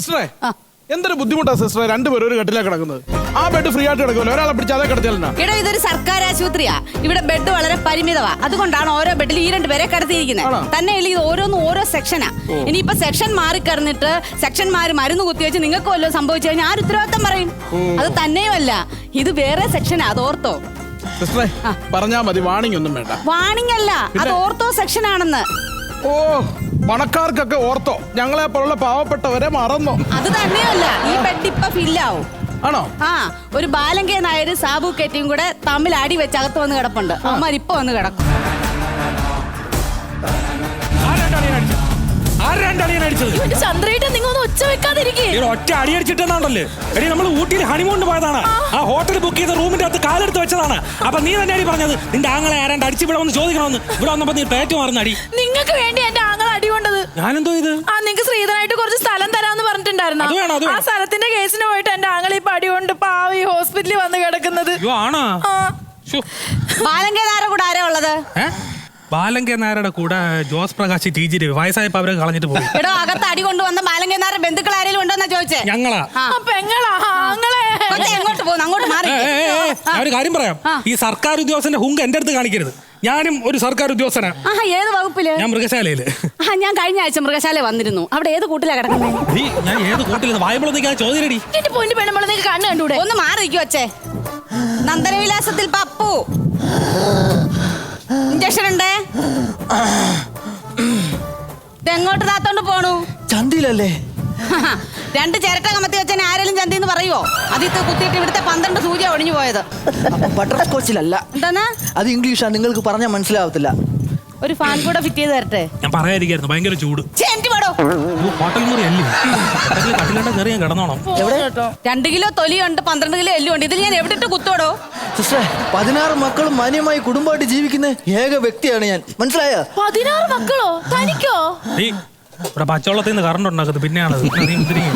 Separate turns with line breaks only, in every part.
സിസ്റ്ററെ എന്തൊരു ബുദ്ധിമുട്ടാ സിസ്റ്ററെ രണ്ടുപേരും ഒരു കട്ടിലാ കിടക്കുന്നത്? ആ ബെഡ് ഫ്രീ ആയിട്ട് കിടക്കുമല്ലോ ഒരാളെ പിടിച്ച് അതേ കിടത്തിയല്ല
എടോ ഇതൊരു സർക്കാർ ആശുപത്രിയാ. ഇവിടെ ബെഡ് വളരെ പരിമിതമാ അതുകൊണ്ടാണ് ഓരോ ബെഡിൽ ഈ രണ്ട് പേരെ? കിടത്തിയിരിക്കുന്നത്. തന്നെ ഇത് ഓരോന്ന് ഓരോ സെക്ഷനാ ഇനിയിപ്പോ സെക്ഷൻ മാറി കിടന്നിട്ട് സെക്ഷൻമാർ മരുന്ന് കുത്തിവെച്ച് നിങ്ങൾക്ക് വല്ലതും സംഭവിച്ചു കഴിഞ്ഞാൽ ആര് ഉത്തരവാദിത്തം പറയും. അത് തന്നെയുമല്ല ഇത് വേറെ സെക്ഷനാ അത് ഓർത്തോ.
സിസ്റ്ററെ പറഞ്ഞാ മതി വാണിംഗ് ഒന്നും വേണ്ട.
വാണിംഗ് അല്ല അത്? ഓർത്തോ സെക്ഷൻ ആണെന്ന്.
ഓ പണക്കാർക്കൊക്കെ ഓർത്തോ. ഞങ്ങളെ പോലുള്ള പാവപ്പെട്ടവരെ മറന്നോ.
അത് തന്നെയല്ല ഈ ബെഡ് ഇപ്പൊ ഫില്ലാവും.
ആണോ?
ആ ഒരു ബാലങ്കേ നായര് സാബു കെറ്റിയും കൂടെ തമ്മിൽ അടി വെച്ച് അകത്ത് വന്ന് കിടപ്പുണ്ട്. അമ്മ ഇപ്പൊ വന്ന് കിടക്കും.
ഒറ്റ അടി അടിച്ചിട്ടെന്നാണല്ലേ? എടി നമ്മൾ ഊട്ടിയിൽ ഹണിമൂണിന് പോയതാണ്. ആ. ഹോട്ടൽ ബുക്ക് ചെയ്ത റൂമിന്റെ അകത്ത് കാലെടുത്ത് വെച്ചതാണ്. അപ്പൊ നീ തന്നെ അടി പറഞ്ഞത് നിന്റെ ആങ്ങളെ ആരാണ്ട് അടിച്ച് ഇവിടെ വന്ന് ചോദിക്കണമെന്ന്. ഇവിടെ വന്നപ്പോ നീ പേറ്റ് മാറുന്ന അടി.
നിങ്ങൾക്ക് വേണ്ടി എന്റെ ആങ്ങൾ അടി കൊണ്ടത്.
ഞാനെന്തോ ഇത്?
ആ നിങ്ങൾക്ക് ശ്രീധനായിട്ട് കുറച്ച് സ്ഥലം തരാന്ന് പറഞ്ഞിട്ടുണ്ടായിരുന്നു. ആ സ്ഥലത്തിന്റെ കേസിന് പോയിട്ട് എന്റെ ആങ്ങൾ ഈ പടി കൊണ്ട് പാവി ഹോസ്പിറ്റലിൽ വന്ന് കിടക്കുന്നത്.
ആണോ?
ആ.
ശ്ശോ.
ബാലങ്കേ നായരുടെ കൂടെ ആരാ ഉള്ളത്?
ബാലങ്കെ നായരുടെ കൂടെ ജോസ് പ്രകാശ് ടി ജി രവി വയസ്സായപ്പോ അവരെ കളഞ്ഞിട്ട് പോയി.
എടോ അകത്ത് അടി കൊണ്ടുവന്ന ബാലങ്കേ നായരുടെ ബന്ധുക്കൾ ആരെങ്കിലും ഉണ്ടോന്നാ ചോദിച്ചേ?
ഞങ്ങളാ.
കൊച്ചേ, എങ്ങോട്ട് പോകുന്നു? അങ്ങോട്ട് മാറി.
ഞാൻ ഒരു കാര്യം പറയാം. ഈ സർക്കാർ ഉദ്യോഗസ്ഥന്റെ ഹുങ്ക് എന്റെ അടുത്ത് കാണിക്കരുത്. ഞാനും ഒരു സർക്കാർ ഉദ്യോഗസ്ഥനാ.
ആഹാ ഏത് വകുപ്പിൽ?
ഞാൻ മൃഗശാലയിൽ.
ആ ഞാൻ കഴിഞ്ഞ ആഴ്ച മൃഗശാല വന്നിരുന്നു. അവിടെ ഏത് കൂട്ടിലാ കിടക്കുന്നത്
നീ ഞാൻ ഏത് കൂട്ടിൽ വായ്പള നിൽക്കാൻ ചോദ്യരടി
എന്റെ പൊന്നു പെണ്ണുമ്പോൾ നിങ്ങൾക്ക് കണ്ണ് കണ്ടൂടെ?
ഒന്ന് മാറി നിൽക്കു നന്ദനവിലാസത്തിൽ പപ്പു. ഇഞ്ചക്ഷൻ ഉണ്ടേ ഇതെങ്ങോട്ട് താത്തോണ്ട് പോണു?
ചന്തിയിലല്ലേ?
രണ്ട് ചിരട്ട കമത്തി വെച്ചാൽ ആരെങ്കിലും ചന്തി എന്ന് പറയുവോ അതിത്തെ കുത്തിയിട്ട് ഇവിടുത്തെ പന്ത്രണ്ട് സൂചി ഒടിഞ്ഞു പോയത്.
ബട്ടർ സ്കോച്ചിലല്ല
എന്താണ്?
അത് ഇംഗ്ലീഷാ നിങ്ങൾക്ക് പറഞ്ഞാൽ മനസ്സിലാവത്തില്ല.
ഒരു ഫാൻ കൂടെ ഫിറ്റ് ചെയ്ത് തരട്ടെ.
ഞാൻ പറയാതിരിക്കായിരുന്നു ഭയങ്കര ചൂട്. ഹോട്ടൽ മുറി അല്ലേ കട്ടിലണ്ട കയറി ഞാൻ കിടന്നോണം.
രണ്ട് കിലോ തൊലിയുണ്ട് പന്ത്രണ്ട് കിലോ എല്ലുണ്ട്. ഇതിൽ ഞാൻ എവിടെ ഇട്ട് കുത്തോടോ
സിസ്റ്ററെ പതിനാറ് മക്കളും മാന്യമായി കുടുംബമായിട്ട് ജീവിക്കുന്ന ഏക വ്യക്തിയാണ് ഞാൻ. മനസ്സിലായോ?
പതിനാറ് മക്കളോ? തനിക്കോ?
നീ ഇവിടെ പച്ചവെള്ളത്തിൽ നിന്ന് കറണ്ട് ഉണ്ടാക്കുന്നത് പിന്നെയാണ് നീ മുതിരിങ്ങി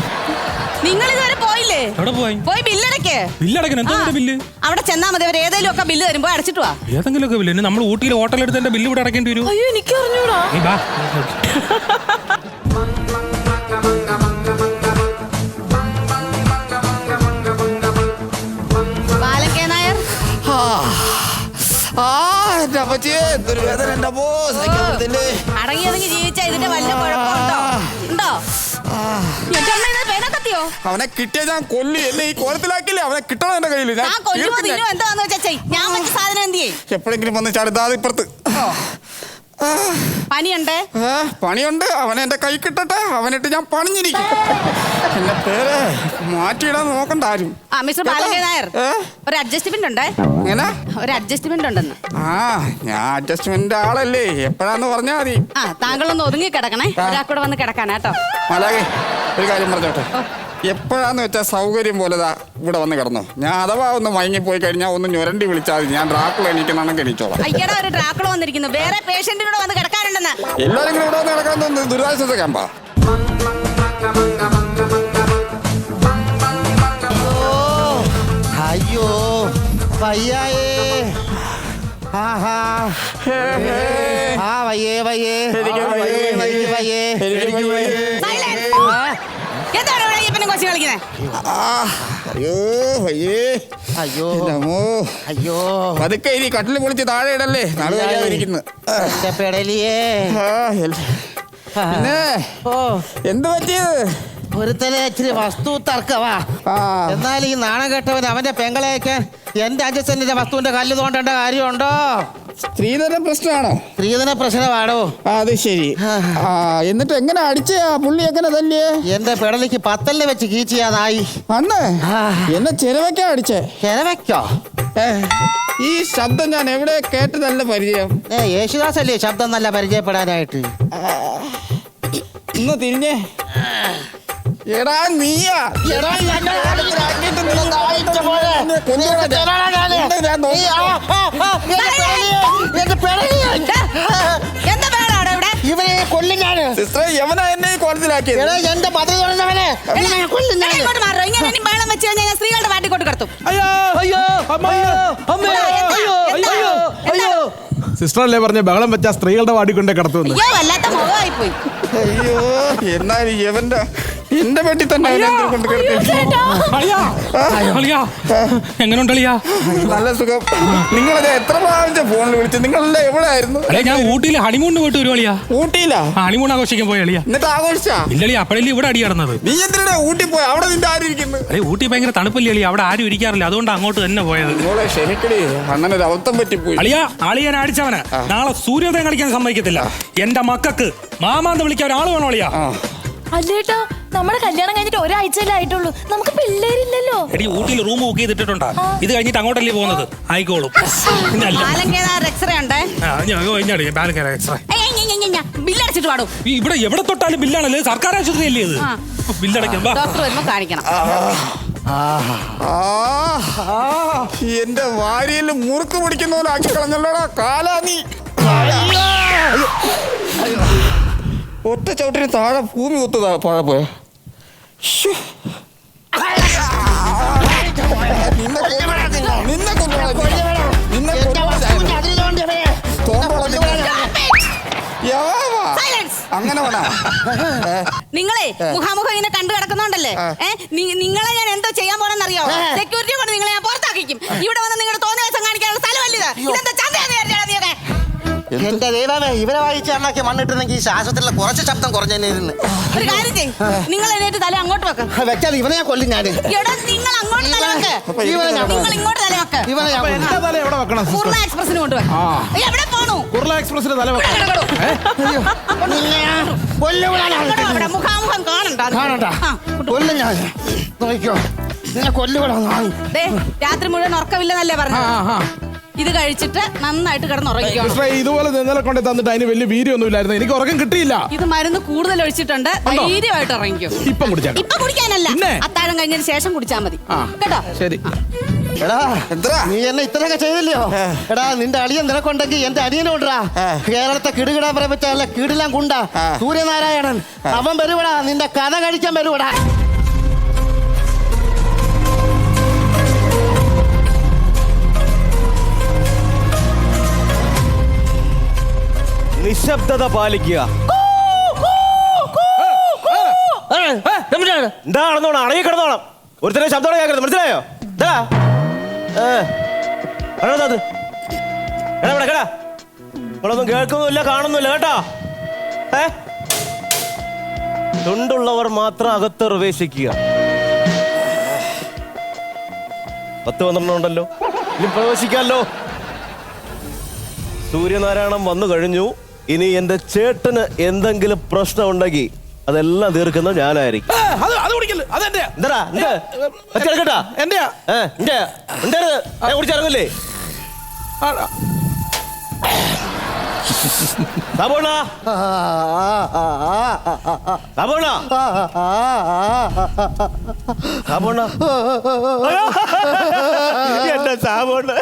നിങ്ങൾ ഇതുവരെ പോയില്ലേ?
എവിടെ പോയി?
പോയി ബില്ലടക്കേ.
ബില്ലടക്കണം എന്താ
ആ,
ബില്ല്?
അവിടെ ചെന്നാ മതി. അവർ ഏതെങ്കിലും ഒക്കെ ബില്ല് തരുമ്പോ അടച്ചിട്ട് വാ.
ഏതെങ്കിലും ഒക്കെ ബില്ല് നമ്മൾ ഊട്ടിയിൽ ഹോട്ടൽ എടുത്ത് എന്റെ ബില്ല് ഇവിടെ അടക്കേണ്ടി വരും.
അയ്യോ എനിക്ക് അറിഞ്ഞൂടാ
നീ ബാ.
ആ എന്റെ അപ്പച്ചിയെ എന്തൊരു വേദന എന്റെ അപ്പോ സഹിക്കാൻ പറ്റുന്നില്ലേ.
അടങ്ങി ഒതുങ്ങി ജീവിച്ച ഇതിന്റെ വല്ല കുഴപ്പമുണ്ടോ? ഉണ്ടോ? എന്റെ അമ്മ ഇത് പേന കത്തിയോ?
അവനെ കിട്ടിയ ഞാൻ കൊല്ലി. എന്നെ ഈ കോലത്തിലാക്കില്ലേ? അവനെ കിട്ടണം എന്റെ കയ്യിൽ
ഞാൻ കൊല്ലുമോ തിന്നോ എന്താന്ന് വെച്ചാ ചെയ് ഞാൻ വെച്ച സാധനം എന്ത് ചെയ്യും?
എപ്പോഴെങ്കിലും വന്ന് ചടുതാതെ
പനിയുണ്ടേ?
ആ, പണിയുണ്ട്. അവനെ എന്റെ കൈ കിട്ടട്ടെ. അവനിട്ട് ഞാൻ പണിഞ്ഞിരിക്കും. എന്റെ പേര് മാറ്റിയിടാൻ നോക്കണ്ട ആരും.
ആ മിസ്റ്റർ നായർ.
ഏ?
ഒരു അഡ്ജസ്റ്റ്മെന്റ് ഉണ്ട്?
എങ്ങനെ?
ഒരു അഡ്ജസ്റ്റ്മെന്റ് ഉണ്ടെന്ന്.
ആ ഞാൻ അഡ്ജസ്റ്റ്മെന്റ് ആളല്ലേ. എപ്പോഴാന്ന് പറഞ്ഞാ മതി.
ആ താങ്കളൊന്ന് ഒതുങ്ങി കിടക്കണേ. ഒരാൾക്കൂടെ വന്ന് കിടക്കാനാട്ടോ
മലാകെ ഒരു കാര്യം പറഞ്ഞോട്ടെ. എപ്പോഴാന്ന് വെച്ചാൽ സൗകര്യം പോലെ ദാ ഇവിടെ വന്ന് കിടന്നു. ഞാൻ അഥവാ ഒന്ന് മയങ്ങി പോയി കഴിഞ്ഞാൽ ഒന്ന് ഞൊരണ്ടി വിളിച്ചാൽ മതി. ഞാൻ ഡ്രാക്കുള എണീക്കുന്നാണെങ്കിൽ എണീച്ചോളാം.
അയ്യടാ ഒരു ഡ്രാക്കുള വന്നിരിക്കുന്നു. വേറെ പേഷ്യന്റ് കൂടെ വന്ന് കിടക്കാറുണ്ടെന്ന്
എല്ലാരും കൂടെ ഇവിടെ വന്ന് കിടക്കാൻ തോന്നുന്നു. ദുരിതാശ്വാസ ക്യാമ്പാ.
അയ്യോ വയ്യായേ. ആഹാ. ആ വയ്യേ വയ്യേ.
എനിക്ക് വയ്യേ.
വയ്യേ.
എന്താണ് ഇവിടെ അയ്യപ്പനും കൊച്ചു കളിക്കുന്നത്?
അയ്യോ അയ്യേ.
അയ്യോ. അയ്യോ.
പതുക്കെ ഇനി കട്ടിൽ പൊളിച്ച് താഴെ ഇടല്ലേ? നാളെ വയ്യാതിരിക്കുന്നു
എന്റെ പെടലിയേ.
പിന്നെ
ഓ.
എന്ത് പറ്റിയത്?
ഒരുത്തലെ ഇച്ചിരി വസ്തു തർക്കവാ
ആ.
എന്നാൽ ഈ നാണം കെട്ടവൻ അവന്റെ പെങ്ങളെയൊക്കെ എന്റെ അഞ്ചസെന്റിന്റെ വസ്തുവിന്റെ കല്ല് തോണ്ടേണ്ട കാര്യമുണ്ടോ?
സ്ത്രീധന പ്രശ്നമാണോ?
സ്ത്രീധന പ്രശ്നമാണോ?
അത് ശരി. ആ. എന്നിട്ട് എങ്ങനെ അടിച്ചേ ആ പുള്ളി എങ്ങനെ തല്ലിയേ?
എന്റെ പെടലിക്ക് പത്തല്ല വെച്ച് കീച്ചിയാതായി.
അന്ന്. എന്നെ ചെലവയ്ക്കാ അടിച്ചേ? ചെലവയ്ക്കോ ഈ ശബ്ദം ഞാൻ എവിടെ കേട്ട് നല്ല പരിചയം?
ഏ യേശുദാസ് അല്ലേ ശബ്ദം നല്ല പരിചയപ്പെടാനായിട്ട്?
ഇന്ന് തിരിഞ്ഞേ. എടാ നീയാ. എടാ. ഞാൻ. സിസ്റ്ററെ എന്നെ ഈ കോലത്തിലാക്കിയത്
എടാ എന്റെ മത തുറന്നവനെ ഇവനെ കൊല്ലും
എടാ,
ഞാൻ
ഇങ്ങോട്ട് മാറോ. ഇങ്ങനെ ഇനി ബഹളം വെച്ച് കഴിഞ്ഞാൽ ഞാൻ സ്ത്രീകളുടെ വാട്ടി കൊണ്ട് കിടത്തും.
അയ്യോ
അയ്യോ അയ്യോ അമ്മേ അയ്യോ അയ്യോ
എന്താ?
അയ്യോ
സിസ്റ്റർ അല്ലേ പറഞ്ഞ ബഹളം വെച്ചാ സ്ത്രീകളുടെ വാടി കൊണ്ടേ കടത്തുന്നു
അയ്യോ വല്ലാത്ത മുഖമായി പോയി
അയ്യോ എന്നാൽ യവന്റെ എന്റെ വീട്ടിൽ തന്നെ എന്തിനാ കൊണ്ട് കിടത്തി
അളിയാ അളിയാ എങ്ങനെയുണ്ട്
നല്ല സുഖം. നിങ്ങളത് എത്ര പ്രാവശ്യം ഫോണിൽ വിളിച്ചു നിങ്ങളെല്ലാം എവിടെ ആയിരുന്നു
ഞാൻ ഊട്ടിയിൽ ഹണിമൂണിന് പോയിട്ട് വരും അളിയാ.
ഊട്ടിയിലാ?
ഹണിമൂൺ ആഘോഷിക്കാൻ പോയ അളിയാ.
എന്നിട്ട് ആഘോഷിച്ചാ?
ഇല്ലളി അപ്പഴല്ലേ ഇവിടെ അടി നടന്നത്
നീ എന്തിനാ ഊട്ടി പോയി? അവിടെ നിന്റെ ആരും ഇരിക്കുന്നു?
അല്ലെ ഊട്ടി ഭയങ്കര തണുപ്പല്ലേ അളിയാ? അവിടെ ആരും ഇരിക്കാറില്ല. അതുകൊണ്ട് അങ്ങോട്ട് തന്നെ പോയത്.
നിങ്ങളെ ക്ഷമിക്കടി. അണ്ണനൊരു അബദ്ധം പറ്റിപ്പോയി.
അളിയാ അളിയൻ അടിച്ചവന്. നാളെ സൂര്യോദയം കളിക്കാൻ സമ്മതിക്കത്തില്ല. എന്റെ മക്കൾക്ക് മാമാന്ന് വിളിക്കാൻ ഒരാൾ വേണോ അളിയാ?
അല്ലേട്ടാ നമ്മുടെ കല്യാണം കഴിഞ്ഞിട്ട് ഒരാഴ്ചയല്ലേ ആയിട്ടുള്ളൂ. നമുക്ക് പിള്ളേരില്ലല്ലോ.
എടി ഊട്ടിയിൽ റൂം ബുക്ക് ചെയ്തിട്ടുണ്ടാ ഇത് കഴിഞ്ഞിട്ട് അങ്ങോട്ടല്ലേ പോകുന്നത്? ആയിക്കോളും. എക്സ്ട്രാ
പാടും
ഇവിടെ എവിടെ തൊട്ടാലും ബില്ലാണല്ലേ. സർക്കാർ ആശുപത്രി അല്ലേ ഇത് വാ.
ഡോക്ടർ വരുമ്പോ കാണിക്കണം.
ആ, എന്റെ വാരിയിൽ മുറുക്ക് പിടിക്കുന്ന പോലെ ആക്കി കളഞ്ഞല്ലോടാ കാലാ നീ. ഒറ്റ ചവിട്ടിന് താഴെ ഭൂമി കുത്തതാ താഴെ പോയ. അങ്ങനെ വേണ?
നിങ്ങളെ മുഖാമുഖം ഇങ്ങനെ കണ്ടു കിടക്കുന്നോണ്ടല്ലേ? നിങ്ങളെ ഞാൻ എന്തോ ചെയ്യാൻ പോണെന്നറിയോ? സെക്യൂരിറ്റി കൊണ്ട് നിങ്ങളെ ഞാൻ പുറത്താക്കിക്കും. ഇവിടെ വന്ന് നിങ്ങളുടെ തോന്നിയ കാണിക്കാനുള്ള സ്ഥലമല്ലേ ഇത്? ഇതെന്താ
എന്റെ ദൈവമേ ഇവരെ വായിച്ച അമ്മയ്ക്ക് മണ്ണിട്ടുണ്ടെങ്കിൽ ഈ ആശുപത്രിയിലെ കുറച്ച് ശബ്ദം കുറഞ്ഞിരുന്നു
ഒരു കാര്യം നിങ്ങൾ എഴുന്നേറ്റ് തല അങ്ങോട്ട് വെക്ക്.
വെച്ചാൽ ഇവനെ ഞാൻ കൊല്ലും ഞാൻ
എടാ നിങ്ങൾ അങ്ങോട്ട് തല വെക്ക്.
ഇവനെ ഞാൻ
നിങ്ങൾ ഇങ്ങോട്ട് തല വെക്ക്.
ഇവനെ ഞാൻ
അപ്പൊ
കൊല്ലും.
എന്റെ തല എവിടെ വെക്കണം സിസ്റ്റർ
പൂർണ എക്സ്പ്രസിന് കൊണ്ടുപോയി
ആ.
എവിടെ പോണു?
കുർള എക്സ്പ്രസിന് തല വെക്കണം.
കിടക്കണു.
നിന്നെ ഞാൻ കൊല്ലുവിടാൻ
ഇവിടെ ഇവിടെ മുഖാമുഖം കാണണ്ട.
കാണണ്ട.
ആ,
കൊല്ലും ഞാൻ. നോക്കിക്കോ. നിന്നെ കൊല്ലുവിടാൻ
ദേ, രാത്രി മുഴുവൻ ഉറക്കമില്ലെന്നല്ലേ
ആ,
പറഞ്ഞത്
ആ, ആ.
ഇത് കഴിച്ചിട്ട് നന്നായിട്ട് കിടന്നുറങ്ങിക്കോ
സിസ്റ്ററെ ഇതുപോലെ നിങ്ങളെ കൊണ്ട് തന്നിട്ട് അതിന് വലിയ വീര്യമൊന്നും ഇല്ലായിരുന്നു എനിക്ക് ഉറക്കം കിട്ടിയില്ല.
ഇത് മരുന്ന് കൂടുതൽ ഒഴിച്ചിട്ടുണ്ട്.
ഉണ്ടോ?
ധൈര്യമായിട്ട് ഇറങ്ങിക്കും.
ഇപ്പം കുടിച്ചേക്കാം
ഇപ്പൊ കുടിക്കാനല്ല.
പിന്നെ?
അത്താഴം കഴിഞ്ഞതിന് ശേഷം കുടിച്ചാൽ മതി.
ആ.
കേട്ടോ?
ശരി.
എടാ
എന്താ?
നീ എന്നെ ഇത്രയൊക്കെ ചെയ്തില്ലയോ? എടാ നിന്റെ അളിയൻ നിനക്കുണ്ടെങ്കിൽ എന്റെ അനിയനോടാ കേരളത്തെ കിടുകിടാ പ്രപഞ്ചല്ല കിടിലാം കുണ്ട സൂര്യനാരായണൻ. അവൻ വരുവടാ. നിന്റെ കഥ കഴിക്കാൻ വരുവടാ.
നിശബ്ദത പാലിക്കുക. എന്താ നടന്നോണം അടങ്ങി കിടന്നോണം ഒരുത്തരെ ശബ്ദം കേൾക്കരുത് മനസ്സിലായോ എന്താ അത്? എടാ ഇവിടെ കേടാ. നിങ്ങളൊന്നും കേൾക്കുന്നില്ല കാണുന്നില്ല കേട്ടോ. ഏ? തുണ്ടുള്ളവർ മാത്രം അകത്ത് പ്രവേശിക്കുക. പത്ത് പന്ത്രണ്ടുണ്ടല്ലോ ഇനി പ്രവേശിക്കാമല്ലോ സൂര്യനാരായണം വന്നു കഴിഞ്ഞു. ഇനി എന്റെ ചേട്ടന് എന്തെങ്കിലും പ്രശ്നം ഉണ്ടെങ്കിൽ അതെല്ലാം തീർക്കുന്നത് ഞാനായിരിക്കും.
കുടിക്കൽ.
എന്താ?
എന്റെയാ
കുടിച്ചിറങ്ങില്ലേ?
ആ,
സാബോണ സാബോണ സാബോണ എന്റെ സാബോണ്ട്.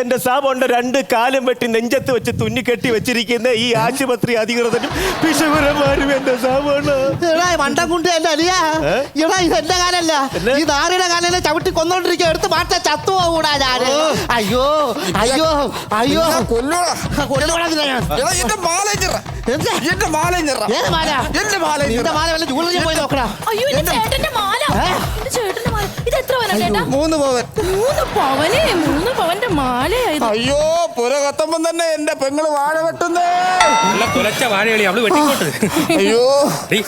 എന്റെ സാബോണ്ട് രണ്ട് കാലം വെട്ടി നെഞ്ചത്ത് വെച്ച് തുന്നി കെട്ടി വെച്ചിരിക്കുന്ന ഈ ആശുപത്രി അധികൃതരും പിശുപുരന്മാരും എന്റെ സാബോണ്
എടാ മണ്ടൻകുണ്ടി എന്റെ അലിയ. ഇടാ ഇത് എന്റെ കാലല്ല. ഈ നാറിയുടെ കാലല്ലേ ചവിട്ടി കൊന്നോണ്ടിരിക്കുക എടുത്ത് മാറ്റ ചത്തു പോകൂടാ ഞാൻ. അയ്യോ അയ്യോ അയ്യോ. കൊല്ലോ ഞാൻ.
എന്റെ മാലേഞ്ചറ? എന്റെ മാലേഞ്ചറ.
ഏത് മാല?
എന്റെ മാലേഞ്ചറ.
നിന്റെ മാല വല്ല ജൂവലറി പോയി നോക്കടാ?
അയ്യോ എന്റെ ചേട്ടന്റെ മാല.
ഏ?
എന്റെ ചേട്ടന്റെ മാല. ഇത് എത്ര ചേട്ടാ?
മൂന്ന് പവൻ.
മൂന്ന് പവനെ മൂന്ന് പവന്റെ
അയ്യോ പുര കത്തുമ്പം തന്നെ എന്റെ പെങ്ങൾ വാഴ വെട്ടുന്നേ.
നല്ല തുലച്ച വാഴകളി അവൾ വെട്ടിക്കോട്ട്.
അയ്യോ.
ഡേയ്,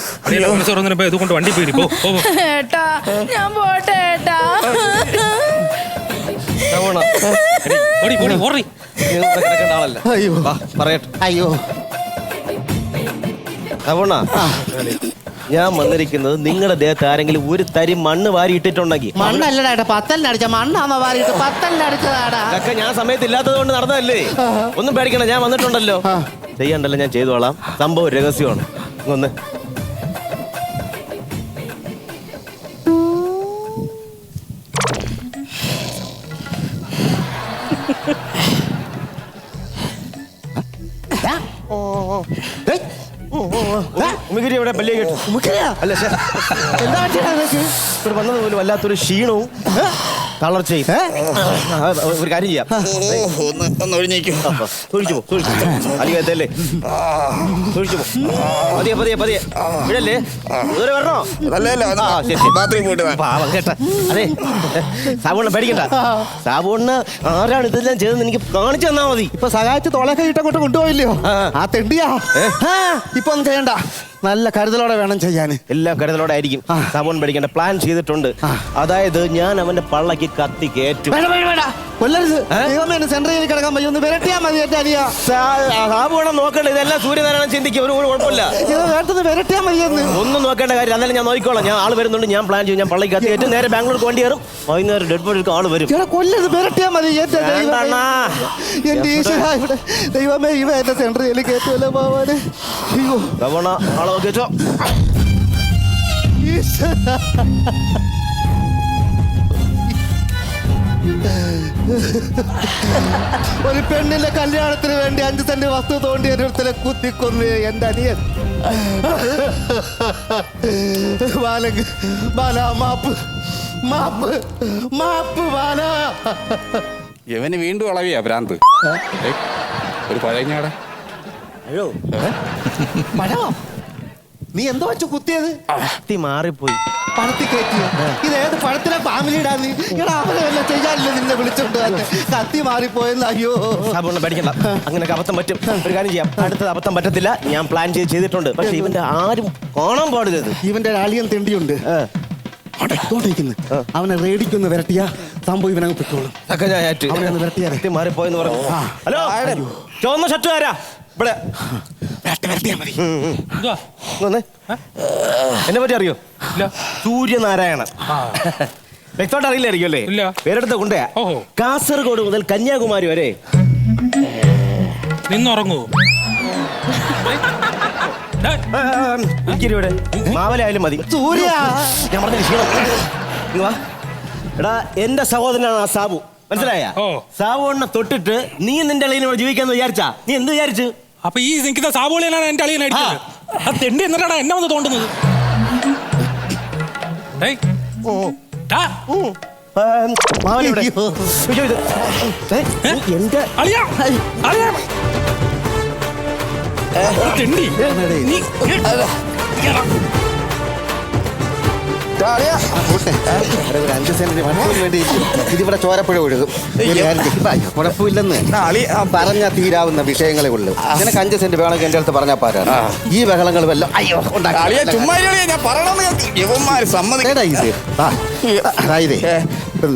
ഇത് കൊണ്ട് വണ്ടി പോയി പോ പോ, പോ.
ഏട്ടാ ഞാൻ പോട്ടെ ഏട്ടാ.
അയ്യോ.
പറയട്ടെ.
അയ്യോ.
ഞാൻ വന്നിരിക്കുന്നത് നിങ്ങളുടെ ദേഹത്ത് ആരെങ്കിലും ഒരു തരി മണ്ണ് വാരി ഇട്ടിട്ടുണ്ടെങ്കിൽ
മണ്ണല്ലടാ പത്തലിനടിച്ച മണ്ണാന്നോ മാറിയിട്ട് പത്തലിനടിച്ചതാടാ
ഇതൊക്കെ ഞാൻ സമയത്ത് ഇല്ലാത്തത് കൊണ്ട് നടന്നതല്ലേ? ഒന്നും പേടിക്കണ്ട ഞാൻ വന്നിട്ടുണ്ടല്ലോ. ചെയ്യണ്ടല്ലോ ഞാൻ ചെയ്തോളാം. സംഭവം രഹസ്യമാണ്. ഒന്ന്
ഏയ്,
ഉമ്മിഗിരി എവിടെ? പല്ലിയെ കേട്ടു? അല്ല ശരി.
എന്താ
പറ്റിയ വന്നത് പോലും വല്ലാത്തൊരു ക്ഷീണവും? തളർച്ചയും ഒരു കാര്യം ചെയ്യാം.
ഒന്ന് ഒന്ന് ഒഴിഞ്ഞേക്കൂ.
സൂക്ഷിച്ചു പോ സൂക്ഷിച്ചു അധികത്തല്ലേ സൂക്ഷിച്ചു പോ. പതിയെ പതിയെ പതിയെ. ഇടല്ലേ ദൂരെ വരണോ?
പോയിട്ട്
പാവം കേട്ട അതെ. സാബൂണ് പേടിക്കണ്ട. സാബുണ്ണ ആരാണ് ഇതെല്ലാം ചെയ്തെന്ന് എനിക്ക് കാണിച്ചു തന്നാ മതി.
ഇപ്പൊ സഹായിച്ച് തോളൊക്കെ ഇട്ടങ്ങോട്ട് കൊണ്ടുപോയില്ലയോ.
ആ.
തെണ്ടിയാ. ഇപ്പൊ ഒന്നും ചെയ്യണ്ട. നല്ല കരുതലോടെ വേണം ചെയ്യാൻ.
എല്ലാം കരുതലോടെ ആയിരിക്കും. സാബോൺ പഠിക്കേണ്ട പ്ലാൻ ചെയ്തിട്ടുണ്ട്. അതായത് ഞാൻ അവന്റെ പള്ളക്ക് കത്തി കയറ്റും.
കൊല്ലരുത്. ദൈവമേ എന്നെ സെൻട്രൽ കിടക്കാൻ പറ്റും ഒന്ന് വിരട്ടിയാ മതി എന്റെ അനിയ
സാബുണ്ണ നോക്കണ്ട. ഇതെല്ലാം സൂര്യനാരായണൻ ചിന്തിക്കും. ഒരു കുഴപ്പമില്ല.
ഇത് വേണ്ടത് വിരട്ടിയാ മതി എന്ന്.
ഒന്നും നോക്കേണ്ട കാര്യം എന്നാലും ഞാൻ നോക്കിക്കോളാം. ഞാൻ ആൾ വരുന്നുണ്ട്. ഞാൻ പ്ലാൻ ചെയ്യും. ഞാൻ പള്ളക്ക് കത്തി ഏറ്റവും നേരെ ബാംഗ്ലൂർക്ക് വണ്ടി കയറും. വൈകുന്നേരം ഡെഡ് ബോഡിക്ക് ആൾ വരും.
ഇവിടെ കൊല്ലരുത്. വിരട്ടിയാ മതി. എന്റെ ഈശ്വര ഇവിടെ. ദൈവമേ ഇവ എന്റെ ജയിലിൽ കയറ്റുമല്ലോ പോവാന് അയ്യോ.
സാബുണ്ണ ആളെ നോക്കി വെച്ചോ.
ഈശ്വര. ഒരു പെണ്ണിന്റെ കല്യാണത്തിന് വേണ്ടി അഞ്ച് സെന്റ് വസ്തു തോണ്ടി ഒരിടത്തിലെ കുത്തിക്കൊന്ന് എന്റെ അനിയൻ. ബാലങ്ക് ബാല മാപ്പ് മാപ്പ് മാപ്പ് ബാല.
ഇവന് വീണ്ടും ഇളവിയാ ഭ്രാന്ത്. ഒരു പഴയടാ
അയ്യോ.
പഴമോ? നീ എന്തോ വെച്ചു കുത്തിയത്?
കുത്തി മാറിപ്പോയി.
പഴത്തി കയറ്റിയോ? ഇത് ഏത് പഴത്തിലെ ഫാമിലിയുടെ നീ എടാ അവനെ വല്ല ചെയ്യാനില്ല നിന്നെ വിളിച്ചോണ്ട് വന്ന്? കത്തി മാറിപ്പോയെന്ന് അയ്യോ.
സാബുണ്ണ പഠിക്കണ്ട അങ്ങനെയൊക്കെ അബദ്ധം പറ്റും. ഒരു കാര്യം ചെയ്യാം. അടുത്തത് അബദ്ധം പറ്റത്തില്ല. ഞാൻ പ്ലാൻ ചെയ്ത് ചെയ്തിട്ടുണ്ട്. പക്ഷെ ഇവന്റെ ആരും കാണാൻ പാടില്ലത്
ഇവന്റെ രാളിയൻ തെണ്ടിയുണ്ട്. അവനെ റേഡിക്കൊന്ന് വിരട്ടിയ. സംഭവം ഇവനങ്ങ് പെട്ടോളും അവനെ
വിരട്ടിയാ മാറിപ്പോയെന്ന് പറഞ്ഞു. ഹലോ ചുവന്ന ഷട്ടുകാരാ ഇവിടെ.
മതി.
എന്തുവാ?
ഇങ്ങ് വന്നേ. എന്നെ പറ്റി അറിയോ?
ഇല്ല.
സൂര്യനാരായണൻ. വ്യക്തമായിട്ട് അറിയില്ലായിരിക്കും അല്ലേ?
ഇല്ല.
പേരെടുത്ത് കൊണ്ടേ
ഓഹോ.
കാസർഗോഡ് മുതൽ കന്യാകുമാരി വരെ.
നിന്നുറങ്ങൂ. ഡേ,
ആ, ആ, ആ, ഇരിക്കിരി ഇവിടെ. മാവലായാലും മതി.
സൂര്യ!
ഞാൻ പറഞ്ഞ ക്ഷീണം ഇങ്ങ് വാ. എടാ എന്റെ സഹോദരനാണ് ആ സാബു. മനസ്സിലായ?
ഓ.
സാബു എണ്ണ തൊട്ടിട്ട് നീ നിന്റെ അളിയനോട് ജീവിക്കാന്ന് വിചാരിച്ചാ? നീ എന്ത് വിചാരിച്ചു?
അപ്പൊ ഈ നിൽക്കുന്ന സാബോളിയനാണ് എന്റെ അളിയൻ അടിച്ചത്. ആ തെണ്ടി എന്നിട്ടാണ് എന്നെ വന്ന് തോണ്ടുന്നത്. ഡേയ്. ടാ,
ആ, മാവല ഇവിടെ
അയ്യോ.
അയ്യോ, ഇത്. ഏ, ഏ? എന്റെ
അളിയാ, അളിയാ. എടാ, തെണ്ടി. നീ എടാ,
ഒരു അഞ്ച് വേണ്ടി ഇതിവിടെ ചോരപ്പുഴ ഒഴുകും. കുഴപ്പമില്ലെന്ന് പറഞ്ഞ തീരാവുന്ന വിഷയങ്ങളെ ഉള്ളൂ. നിനക്ക് അഞ്ച് സെന്റ് വേണമെങ്കിൽ എന്റെ അടുത്ത് പറഞ്ഞാൽ പാരാണ് ഈ ബഹളങ്ങൾ വല്ലതും അയ്യോ അതായത്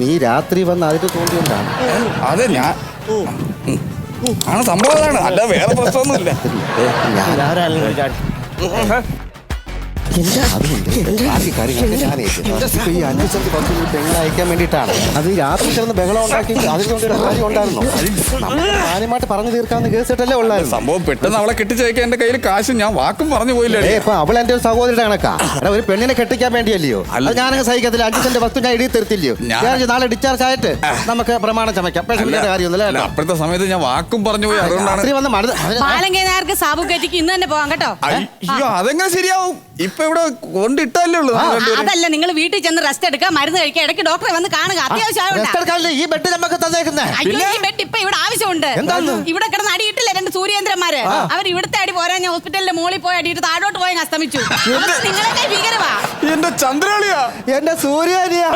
നീ രാത്രി വന്ന് അതിന് തോന്നിയോണ്ടാണ്
അതെ ഞാൻ ആണ് സംഭവം അതാണ്. അല്ല വേറെ പ്രശ്നമൊന്നുമില്ല.
ഞാൻ അതുകൊണ്ട് ബാക്കി കാര്യങ്ങളൊക്കെ ഞാൻ ഏറ്റു. ഇപ്പൊ ഈ അഞ്ച് സെന്റ് അയക്കാൻ വേണ്ടിയിട്ടാണ്. അത് ഈ രാത്രി കിടന്ന് ബഹളം ഉണ്ടാക്കി അതിന് ഒരു കാര്യം ഉണ്ടായിരുന്നു. മാന്യമായിട്ട് പറഞ്ഞു തീർക്കാവുന്ന ഉള്ളായിരുന്നു.
സംഭവം പെട്ടെന്ന് അവളെ കെട്ടിച്ചയക്കാൻ എന്റെ കയ്യിൽ കാശ് ഞാൻ വാക്കും പറഞ്ഞു പോയില്ലേ?
ഏ ഇപ്പൊ അവൾ എന്റെ ഒരു സഹോദരിയുടെ കണക്കാ. എടാ, ഒരു പെണ്ണിനെ കെട്ടിക്കാൻ വേണ്ടിയല്ലയോ. അത് ഞാനങ്ങ് സഹിക്കത്തില്ല. അഞ്ച് സെന്റ് വസ്തു ഞാൻ ഇടി തരത്തില്ലയോ
ഞാൻ-
നാളെ ഡിസ്ചാർജ് ആയിട്ട് നമുക്ക് പ്രമാണം ചമയ്ക്കാം. പക്ഷേ
അല്ല,
കാര്യമൊന്നുമില്ല
അപ്പോഴത്തെ സമയത്ത് ഞാൻ വാക്കും പറഞ്ഞു പോയി. അതുകൊണ്ടാണ്
വന്ന് മഴ
സാബു കയറ്റിക്ക് ഇന്ന് തന്നെ പോവാം കേട്ടോ.
അയ്യോ അതെങ്ങനെ ശരിയാവും? ഇപ്പൊ ഇവിടെ കൊണ്ടിട്ടല്ലേ ഉള്ളൂ
അതല്ല നിങ്ങൾ വീട്ടിൽ ചെന്ന് റെസ്റ്റ് എടുക്കുക മരുന്ന് കഴിക്കുക ഇടയ്ക്ക് ഡോക്ടറെ വന്ന് കാണുക
അത്യാവശ്യം ഈ ബെഡ് നമുക്ക് തന്നേക്കുന്നേ.
ഈ ബെഡ് ഇപ്പൊ ഇവിടെ ആവശ്യമുണ്ട്? ഇവിടെ കിടന്ന് അടിയിട്ടില്ല രണ്ട് സൂര്യേന്ദ്രന്മാര്? അവർ ഇവിടുത്തെ അടി പോരാ ഞാൻ ഹോസ്പിറ്റലിന്റെ മുകളിൽ പോയി അടിയിട്ട് താഴോട്ട് പോയി അസ്തമിച്ചു. നിങ്ങളെ ഭീകരവാ.
എന്റെ ചന്ദ്രളിയാ
എന്റെ സൂര്യനിയാ!